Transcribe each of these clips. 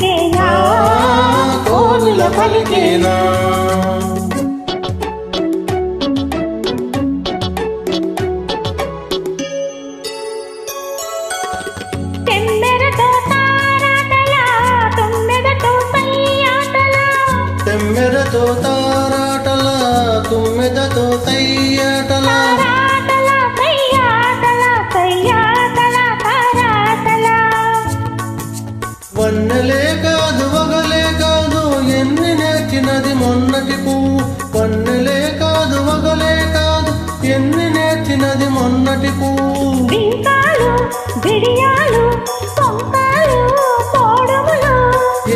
పలికేనా ఆ, కోవిల పలికేనా తెమ్మెరతో తారాటలా తొమ్మెదతో సయ్యాటలా తెమ్మెరతో తారాటల తుమ్మెదతో తయ్యాటల నేర్చినది మొన్నటి పువ్వు. వన్నెలే కాదు వగలే కాదు ఎన్ని నేర్చినది మొన్నటి పువ్వు.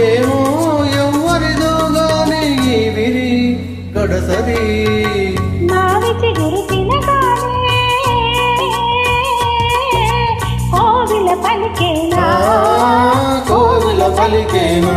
ఏమో ఎవ్వరిదో గాని ఈ విరి గడసరి కోవిల పలికేనా? కోవిల పలికేనా?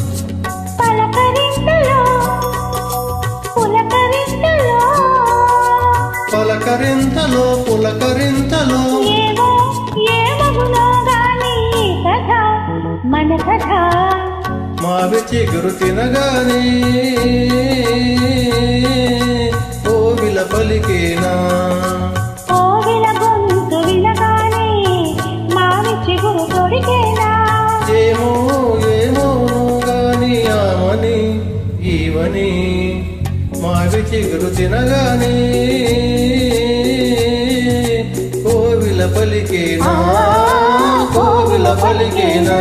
పలకరింతలో మన కథ. మావి చిగురు తినగానే కోవిల పలికేనా? కోవిల గొంతు వినగానే మావి చిగురు తొడిగేనా ఏమో ఏమో గాని ఆమని ఈవని మావి చిగురు తినగానే పలికేనా? కోవిల పలికేనా?